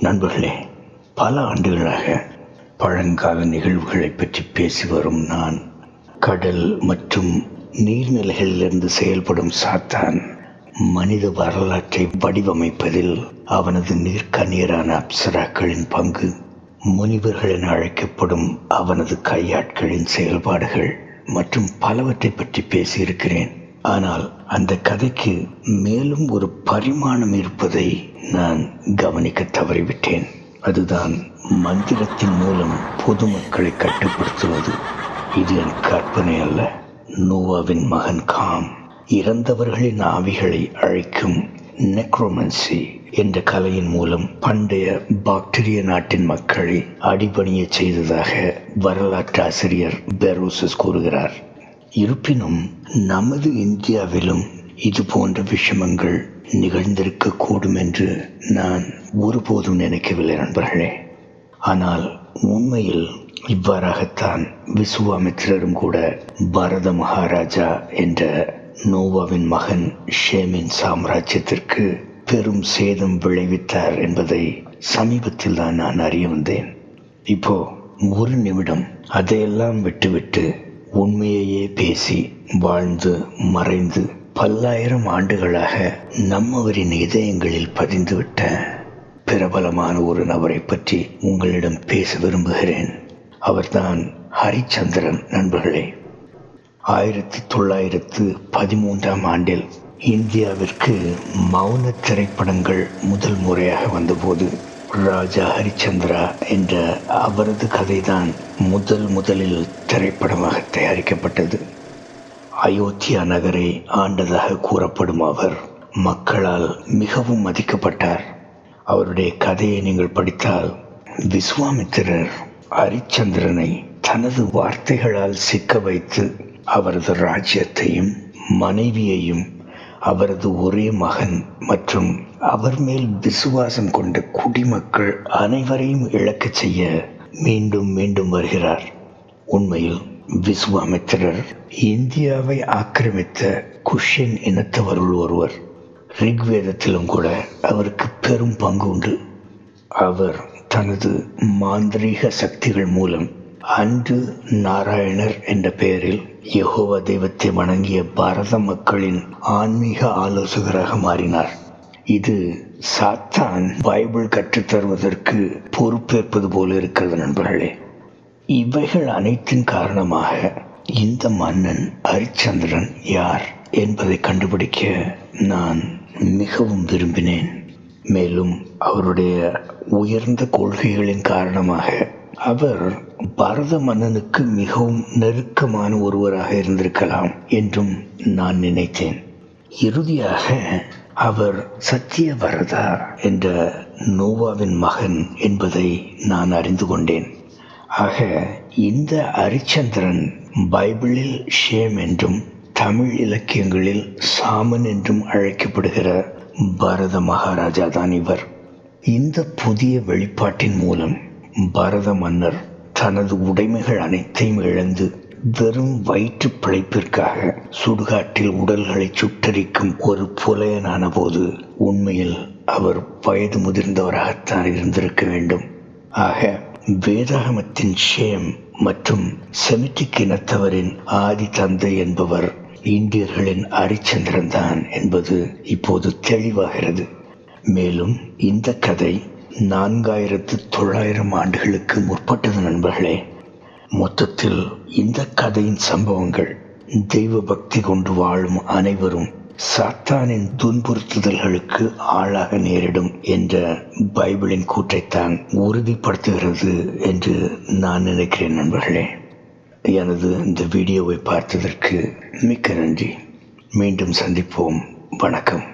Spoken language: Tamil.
நண்பர்களே பல ஆண்டுகளாக பழங்கால நிகழ்வுகளை பற்றி பேசி வரும் நான் கடல் மற்றும் நீர்நிலைகளிலிருந்து செயல்படும் சாத்தான் மனித வரலாற்றை வடிவமைப்பதில் அவனது நீர்க்கண்ணீரான அப்சராக்களின் பங்கு முனிவர்கள் என அழைக்கப்படும் அவனது கையாட்களின் செயல்பாடுகள் மற்றும் பலவற்றை பற்றி பேசியிருக்கிறேன். ஆனால் அந்த கதைக்கு மேலும் ஒரு பரிமாணம் இருப்பதை நான் கவனிக்க தவறிவிட்டேன். அதுதான் மந்திரத்தின் மூலம் பொதுமக்களை கட்டுப்படுத்துவது. இது என் கற்பனை அல்ல நோவாவின் மகன் காம். இறந்தவர்களின் ஆவிகளை அழைக்கும் நெக்ரோமன்சி என்ற கலையின் மூலம் பண்டைய பாக்டீரிய நாட்டின் மக்களை அடிபணிய செய்ததாக வரலாற்று ஆசிரியர் பெரோசஸ் கூறுகிறார். இருப்பினும் நமது இந்தியாவிலும் இது போன்ற விஷமங்கள் நிகழ்ந்திருக்க கூடும் என்று நான் ஒருபோதும் நினைக்கவில்லை நண்பர்களே. ஆனால் உண்மையில் இவ்வாறாகத்தான் விசுவாமித்திரரும் கூட பரத மகாராஜா என்ற நோவாவின் மகன் ஷேமின் சாம்ராஜ்யத்திற்கு பெரும் சேதம் விளைவித்தார் என்பதை சமீபத்தில் தான் நான் அறிய வந்தேன். இப்போ ஒரு நிமிடம் அதையெல்லாம் விட்டுவிட்டு உண்மையையே பேசி வாழ்ந்து மறைந்து பல்லாயிரம் ஆண்டுகளாக நம்மவரின் இதயங்களில் பதிந்துவிட்ட பிரபலமான ஒரு நபரை பற்றி உங்களிடம் பேச விரும்புகிறேன். அவர்தான் ஹரிச்சந்திரன் நண்பர்களே. ஆயிரத்தி தொள்ளாயிரத்து பதிமூன்றாம் ஆண்டில் இந்தியாவிற்கு மௌன திரைப்படங்கள் முதல் முறையாக வந்தபோது ராஜா ஹரிச்சந்திரா என்ற அவரது கதைதான் முதல் முதலில் திரைப்படமாக தயாரிக்கப்பட்டது. அயோத்தியா நகரை ஆண்டதாக கூறப்படும் அவர். மக்களால் மிகவும் மதிக்கப்பட்டார். அவருடைய கதையை நீங்கள் படித்தால் விஸ்வாமித்திரர் ஹரிச்சந்திரனை தனது வார்த்தைகளால் சிக்க வைத்து அவரது ராஜ்யத்தையும் மனைவியையும் அவரது ஒரே மகன் மற்றும் அவர் மேல் விசுவாசம் கொண்ட குடிமக்கள் அனைவரையும் இழக்கச் செய்ய மீண்டும் மீண்டும் வருகிறார். உண்மையில் விஸ்வாமித்திரர் இந்தியாவை ஆக்கிரமித்த குஷின் இனத்தவருள் ஒருவர் ரிக்வேதத்திலும் கூட அவருக்கு பெரும் பங்கு உண்டு. அவர் தனது மாந்திரீக சக்திகள் மூலம் அன்று நாராயணர் என்ற பெயரில் யகோவா தெய்வத்தை வணங்கிய பாரத மக்களின் ஆன்மீக ஆலோசகராக மாறினார். இது சாத்தான் பைபிள் கற்றுத்தருவதற்கு பொறுப்பேற்பது போல இருக்கிறது நண்பர்களே. இவைகள் அனைத்தின் காரணமாக இந்த மன்னன் ஹரிச்சந்திரன் யார் என்பதை கண்டுபிடிக்க நான் மிகவும் விரும்பினேன். மேலும் அவருடைய உயர்ந்த கொள்கைகளின் காரணமாக அவர் பரத மன்னனுக்கு மிகவும் நெருக்கமான ஒருவராக இருந்திருக்கலாம் என்றும் நான் நினைத்தேன். இறுதியாக அவர் சத்தியவரதா என்ற நோவாவின் மகன் என்பதை நான் அறிந்து கொண்டேன். ஆக இந்த அரிச்சந்திரன் பைபிளில் ஷேம் என்றும் தமிழ் இலக்கியங்களில் சாமன் என்றும் அழைக்கப்படுகிற பரத மகாராஜா தான் இவர். இந்த புதிய வெளிப்பாட்டின் மூலம் பரத மன்னர் தனது உடைமைகள் அனைத்தையும் இழந்து வெறும் வயிற்று பிழைப்பிற்காக சுடுகாட்டில் உடல்களை சுட்டரிக்கும் ஒரு புலையனான போது உண்மையில் அவர் வயது முதிர்ந்தவராகத்தான் இருந்திருக்க வேண்டும். ஆக வேதாகமத்தின் ஷேம் மற்றும் செமிட்டிக் இனத்தவரின் ஆதி தந்தை என்பவர் இந்தியர்களின் அரிச்சந்திரன் தான் என்பது இப்போது தெளிவாகிறது. மேலும் இந்த கதை நான்காயிரத்து தொள்ளாயிரம் ஆண்டுகளுக்கு முற்பட்டது நண்பர்களே. மொத்தத்தில் இந்த கதையின் சம்பவங்கள் தெய்வ பக்தி கொண்டு வாழும் அனைவரும் சாத்தானின் துன்புறுத்துதல்களுக்கு ஆளாக நேரிடும் என்ற பைபிளின் கூற்றைத்தான் உறுதிப்படுத்துகிறது என்று நான் நினைக்கிறேன் நண்பர்களே. எனது இந்த வீடியோவை பார்த்ததற்கு மிக்க நன்றி. மீண்டும் சந்திப்போம். வணக்கம்.